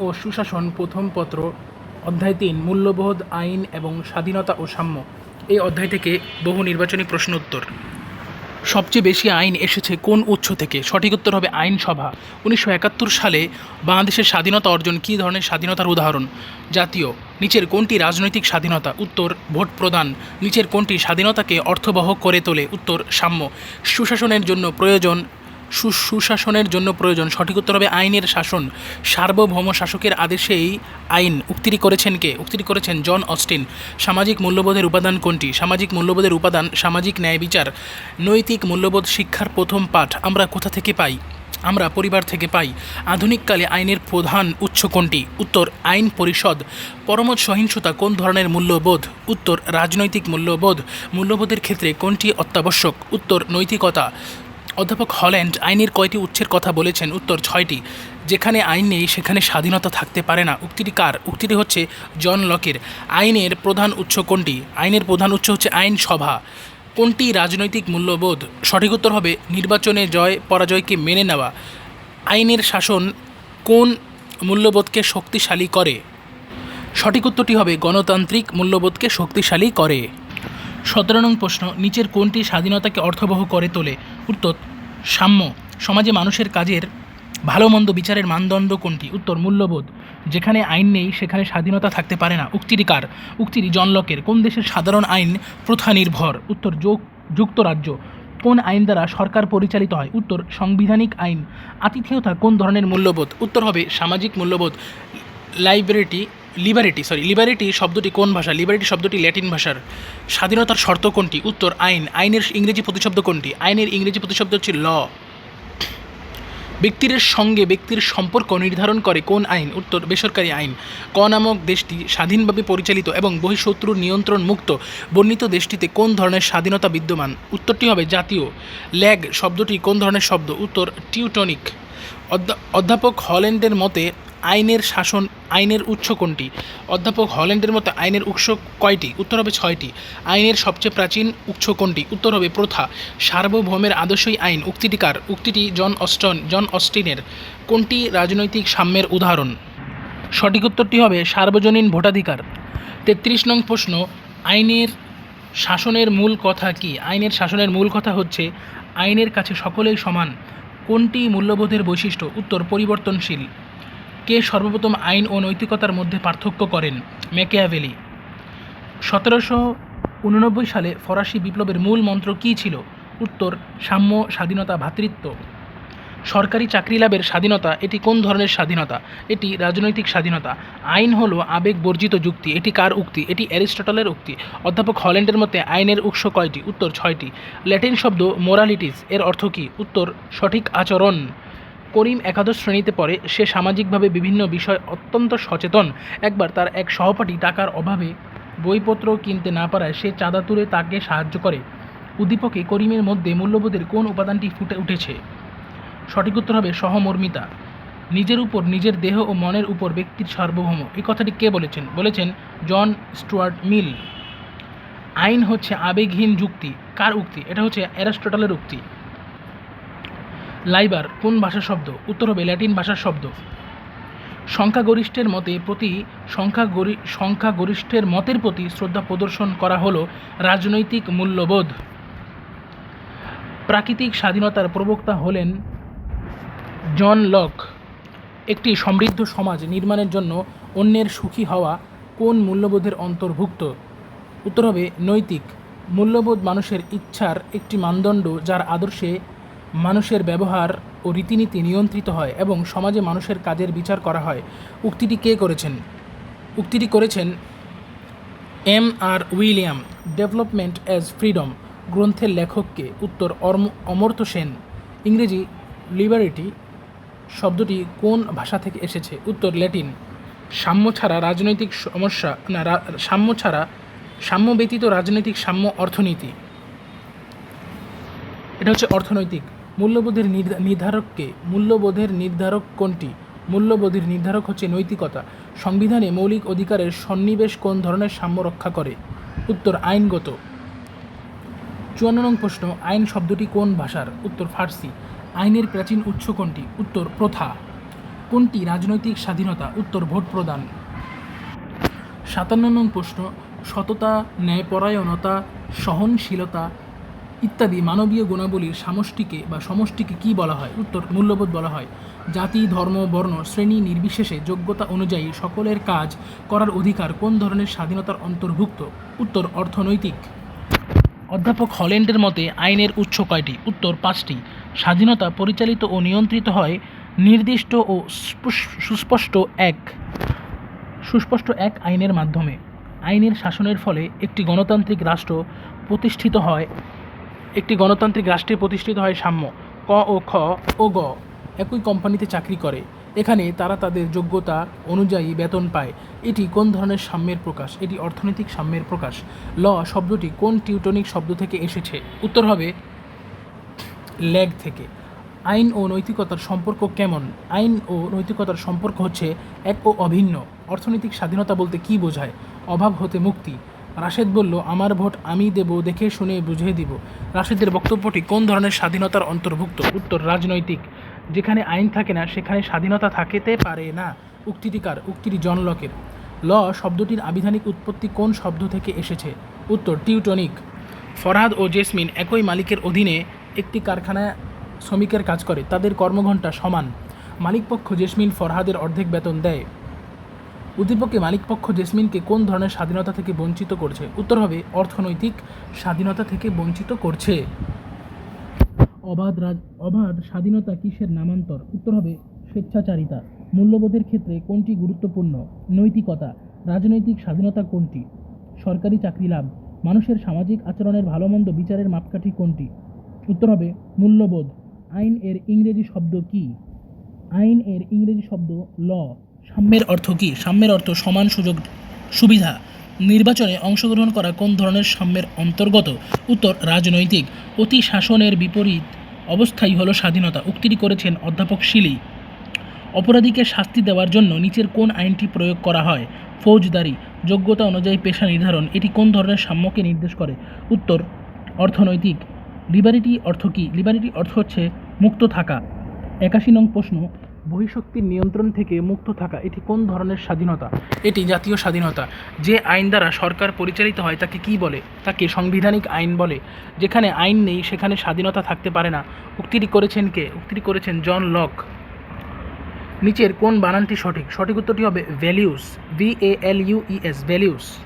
ও সুশাসন প্রথম পত্র, অধ্যায় তিন, মূল্যবোধ, আইন এবং স্বাধীনতা ও সাম্য। এই অধ্যায় থেকে বহু নির্বাচনী প্রশ্ন উত্তর সবচেয়ে বেশি আইন এসেছে কোন উৎস থেকে? সঠিক উত্তর হবে আইনসভা। উনিশশো একাত্তর সালে বাংলাদেশের স্বাধীনতা অর্জন কী ধরনের স্বাধীনতার উদাহরণ? জাতীয়, নিচের কোনটি রাজনৈতিক স্বাধীনতা? উত্তর, ভোট প্রদান। নিচের কোনটি স্বাধীনতাকে অর্থবহ করে তোলে? উত্তর, সাম্য। সুশাসনের জন্য প্রয়োজন সুশাসনের জন্য প্রয়োজন। সঠিক উত্তর হবে আইনের শাসন। সার্বভৌম শাসকের আদেশেই আইন। উক্তিটি করেছেন কে? উক্তিটি করেছেন জন অস্টিন। সামাজিক মূল্যবোধের উপাদান কোনটি? সামাজিক মূল্যবোধের উপাদান সামাজিক ন্যায় বিচার। নৈতিক মূল্যবোধ শিক্ষার প্রথম পাঠ। আমরা কোথা থেকে পাই? আমরা পরিবার থেকে পাই। আধুনিককালে আইনের প্রধান উৎস কোনটি? উত্তর, আইন পরিষদ। পরমত সহিংসতা কোন ধরনের মূল্যবোধ? উত্তর, রাজনৈতিক মূল্যবোধ। মূল্যবোধের ক্ষেত্রে কোনটি অত্যাবশ্যক? উত্তর, নৈতিকতা। অধ্যাপক হল্যান্ড আইনের কয়টি উৎসের কথা বলেছেন? উত্তর ছয়টি। যেখানে আইন নেই, সেখানে স্বাধীনতা থাকতে পারে না। উক্তিটি কার? উক্তিটি হচ্ছে জন লকের। আইনের প্রধান উৎস কোনটি? আইনের প্রধান উৎস হচ্ছে আইনসভা কোনটি রাজনৈতিক মূল্যবোধ? সঠিক উত্তর হবে নির্বাচনে জয়, পরাজয়কে মেনে নেওয়া। আইনের শাসন কোন মূল্যবোধকে শক্তিশালী করে? সঠিক উত্তরটি হবে গণতান্ত্রিক মূল্যবোধকে শক্তিশালী করে। সতেরো নং প্রশ্ন, নিচের কোনটি স্বাধীনতাকে অর্থবহ করে তোলে? উত্তর সাম্য, সমাজে মানুষের কাজের ভালো মন্দ বিচারের মানদণ্ড কোনটি? উত্তর, মূল্যবোধ। যেখানে আইন নেই, সেখানে স্বাধীনতা থাকতে পারে না। উক্তিটি কার? উক্তিটি জনলকের কোন দেশের সাধারণ আইন প্রথা নির্ভর? উত্তর যুক্তরাজ্য। কোন আইন দ্বারা সরকার পরিচালিত হয়? উত্তর, সাংবিধানিক আইন। আতিথেয়তা কোন ধরনের মূল্যবোধ? উত্তর হবে সামাজিক মূল্যবোধ। লাইব্রেরিটি লিবারিটি সরি লিবারিটি শব্দটি কোন ভাষা? লিবারিটি শব্দটি ল্যাটিন ভাষার। স্বাধীনতার শর্ত কোনটি? উত্তর, আইন। আইনের ইংরেজি প্রতিশব্দ কোনটি? আইনের ইংরেজি প্রতিশব্দ হচ্ছে ল। ব্যক্তির সঙ্গে ব্যক্তির সম্পর্ক নির্ধারণ করে কোন আইন? উত্তর, বেসরকারি আইন। ক নামক দেশটি স্বাধীনভাবে পরিচালিত এবং বহিঃশত্রুর নিয়ন্ত্রণ মুক্ত বর্ণিত দেশটিতে কোন ধরনের স্বাধীনতা বিদ্যমান? উত্তরটি হবে জাতীয়। ল্যাগ শব্দটি কোন ধরনের শব্দ? উত্তর, টিউটনিক। অধ্যাপক হল্যান্ডের মতে আইনের শাসন, আইনের উৎস কোনটি? অধ্যাপক হল্যান্ডের মতে আইনের উৎস কয়টি? উত্তর হবে ছয়টি। আইনের সবচেয়ে প্রাচীন উৎস কোনটি? উত্তর হবে প্রথা। সার্বভৌমের আদর্শই আইন। উক্তিটি কার? উক্তিটি জন অস্টন, জন অস্টিনের। কোনটি রাজনৈতিক সাম্যের উদাহরণ? সঠিক উত্তরটি হবে সার্বজনীন ভোটাধিকার। তেত্রিশ নং প্রশ্ন, আইনের শাসনের মূল কথা কি? আইনের শাসনের মূল কথা হচ্ছে আইনের কাছে সকলেই সমান। কোনটি মূল্যবোধের বৈশিষ্ট্য? উত্তর, পরিবর্তনশীল। কে সর্বপ্রথম আইন ও নৈতিকতার মধ্যে পার্থক্য করেন ম্যাকিয়াভেলি। সতেরোশো উননব্বই সালে ফরাসি বিপ্লবের মূল মন্ত্র কী ছিল? উত্তর, সাম্য, স্বাধীনতা ভ্রাতৃত্ব সরকারি চাকরি লাভের স্বাধীনতা, এটি কোন ধরনের স্বাধীনতা? এটি রাজনৈতিক স্বাধীনতা। আইন হলো আবেগ বর্জিত যুক্তি। এটি কার উক্তি? এটি অ্যারিস্টটলের উক্তি। অধ্যাপক হল্যান্ডের মতে আইনের উৎস কয়টি? উত্তর, ছয়টি। ল্যাটিন শব্দ মোরালিটিস, এর অর্থ কী? উত্তর, সঠিক আচরণ। করিম একাদশ শ্রেণীতে পড়ে, সে সামাজিকভাবে বিভিন্ন বিষয় অত্যন্ত সচেতন। একবার তার এক সহপাঠী টাকার অভাবে বইপত্র কিনতে না পারায় সে চাঁদা তুলে তাকে সাহায্য করে। উদ্দীপকে করিমের মধ্যে মূল্যবোধের কোন উপাদানটি ফুটে উঠেছে? সঠিক উত্তর হবে সহমর্মিতা। নিজের উপর নিজের দেহ ও মনের উপর ব্যক্তির সার্বভৌম। এই কথাটি কে বলেছেন? বলেছেন জন স্টুয়ার্ট মিল। আইন হচ্ছে আবেগহীন যুক্তি। কার উক্তি? এটা হচ্ছে অ্যারিস্টটলের উক্তি। লাইবার কোন ভাষার শব্দ? উত্তর হবে ল্যাটিন ভাষার শব্দ। সংখ্যাগরিষ্ঠের মতে প্রতি সংখ্যাগরি, সংখ্যাগরিষ্ঠের মতের প্রতি শ্রদ্ধা প্রদর্শন করা হলো রাজনৈতিক মূল্যবোধ। প্রাকৃতিক স্বাধীনতার প্রবক্তা হলেন জন লক। একটি সমৃদ্ধ সমাজ নির্মাণের জন্য অন্যের সুখী হওয়া কোন মূল্যবোধের অন্তর্ভুক্ত? উত্তর হবে নৈতিক। মূল্যবোধ মানুষের ইচ্ছার একটি মানদণ্ড যার আদর্শে মানুষের ব্যবহার ও রীতিনীতি নিয়ন্ত্রিত হয় এবং সমাজে মানুষের কাজের বিচার করা হয়। উক্তিটি কে করেছেন? উক্তিটি করেছেন M R William, development as freedom গ্রন্থের লেখককে। উত্তর অমর্ত্য সেন। ইংরেজি, লিবারিটি শব্দটি কোন ভাষা থেকে এসেছে? উত্তর, ল্যাটিন। সাম্য ছাড়া রাজনৈতিক সমস্যা, না সাম্য ছাড়া, সাম্য ব্যতীত রাজনৈতিক সাম্য অর্থনীতি। এটা হচ্ছে অর্থনৈতিক। মূল্যবোধের নির্ধা- নির্ধারককে মূল্যবোধের নির্ধারক কোনটি? মূল্যবোধের নির্ধারক হচ্ছে নৈতিকতা। সংবিধানে মৌলিক অধিকারের সন্নিবেশ কোন ধরনের সাম্য রক্ষা করে? উত্তর, আইনগত। চুয়ান্ন নং প্রশ্ন, আইন শব্দটি কোন ভাষার? উত্তর, ফার্সি। আইনের প্রাচীন উৎস কোনটি? উত্তর, প্রথা। কোনটি রাজনৈতিক স্বাধীনতা? উত্তর, ভোট প্রদান। সাতান্ন নং প্রশ্ন, সততা, ন্যায়পরায়ণতা, সহনশীলতা ইত্যাদি মানবীয় গুণাবলীর সামষ্টিকে বা সমষ্টিকে কি বলা হয়? উত্তর, মূল্যবোধ বলা হয়। জাতি, ধর্ম, বর্ণ, শ্রেণি নির্বিশেষে যোগ্যতা অনুযায়ী সকলের কাজ করার অধিকার কোন ধরনের স্বাধীনতার অন্তর্ভুক্ত? উত্তর, অর্থনৈতিক। অধ্যাপক হল্যান্ডের মতে আইনের উৎস কয়টি? উত্তর, পাঁচটি। স্বাধীনতা পরিচালিত ও নিয়ন্ত্রিত হয় নির্দিষ্ট ও সুস্পষ্ট এক সুস্পষ্ট এক আইনের মাধ্যমে। আইনের শাসনের ফলে একটি গণতান্ত্রিক রাষ্ট্র প্রতিষ্ঠিত হয় একটি গণতান্ত্রিক রাষ্ট্রে প্রতিষ্ঠিত হয় সাম্য, ক ও খ ও গ একই কোম্পানিতে চাকরি করে। এখানে তারা তাদের যোগ্যতা অনুযায়ী বেতন পায়। এটি কোন ধরনের সাম্যের প্রকাশ? এটি অর্থনৈতিক সাম্যের প্রকাশ। ল শব্দটি কোন টিউটনিক শব্দ থেকে এসেছে? উত্তর হবে ল্যাগ থেকে। আইন ও নৈতিকতার সম্পর্ক কেমন? আইন ও নৈতিকতার সম্পর্ক হচ্ছে এক ও অভিন্ন। অর্থনৈতিক স্বাধীনতা বলতে কি বোঝায়? অভাব হতে মুক্তি। রাশেদ বলল, আমার ভোট আমি দেব দেখে শুনে বুঝিয়ে দিব। রাশেদের বক্তব্যটি কোন ধরনের স্বাধীনতার অন্তর্ভুক্ত? উত্তর, রাজনৈতিক। যেখানে আইন থাকে না, সেখানে স্বাধীনতা থাকেতে পারে না। উক্তিটিকার উক্তিটি জন লকের ল, শব্দটির আবিধানিক উৎপত্তি কোন শব্দ থেকে এসেছে? উত্তর, টিউটনিক। ফরহাদ ও জেসমিন একই মালিকের অধীনে একটি কারখানায় শ্রমিকের কাজ করে, তাদের কর্মঘণ্টা সমান। মালিকপক্ষ জেসমিন ফরহাদের অর্ধেক বেতন দেয়। উদ্দীপকে মালিকপক্ষ জেসমিনকে কোন ধরনের স্বাধীনতা থেকে বঞ্চিত করছে? উত্তর হবে, অর্থনৈতিক স্বাধীনতা থেকে বঞ্চিত করছে। অবাধ রাজ অবাধ স্বাধীনতা কিসের নামান্তর? উত্তর হবে, স্বেচ্ছাচারিতা। মূল্যবোধের ক্ষেত্রে কোনটি গুরুত্বপূর্ণ? নৈতিকতা। রাজনৈতিক স্বাধীনতা কোনটি? সরকারি চাকরি লাভ। মানুষের সামাজিক আচরণের ভালো মন্দ বিচারের মাপকাঠি কোনটি? উত্তর হবে, মূল্যবোধ। আইন এর ইংরেজি শব্দ কি? আইন এর ইংরেজি শব্দ ল। সাম্যের অর্থ কি? সাম্যের অর্থ সমান সুযোগ, সুবিধা। নির্বাচনে অংশগ্রহণ করা কোন ধরনের সাম্যের অন্তর্গত? উত্তর, রাজনৈতিক। অতি শাসনের বিপরীত অবস্থাই হলো স্বাধীনতা। উক্তিটি করেছেন অধ্যাপক শিলি। অপরাধীকে শাস্তি দেওয়ার জন্য নিচের কোন আইনটি প্রয়োগ করা হয়? ফৌজদারি। যোগ্যতা অনুযায়ী পেশা নির্ধারণ। এটি কোন ধরনের সাম্যকে নির্দেশ করে? উত্তর, অর্থনৈতিক। লিবারিটি অর্থ কী? লিবারিটি অর্থ হচ্ছে মুক্ত থাকা। একাশি নং প্রশ্ন। বহিঃশক্তির নিয়ন্ত্রণ থেকে মুক্ত থাকা, এটি কোন ধরনের স্বাধীনতা? এটি জাতীয় স্বাধীনতা। যে আইন দ্বারা সরকার পরিচালিত হয়, তাকে কি বলে? তাকে সাংবিধানিক আইন বলে। যেখানে আইন নেই, সেখানে স্বাধীনতা থাকতে পারে না। উক্তিটি করেছেন কে? উক্তিটি করেছেন জন লক। নিচের কোন বানানটি সঠিক? সঠিক উত্তরটি হবে values V A L U E S values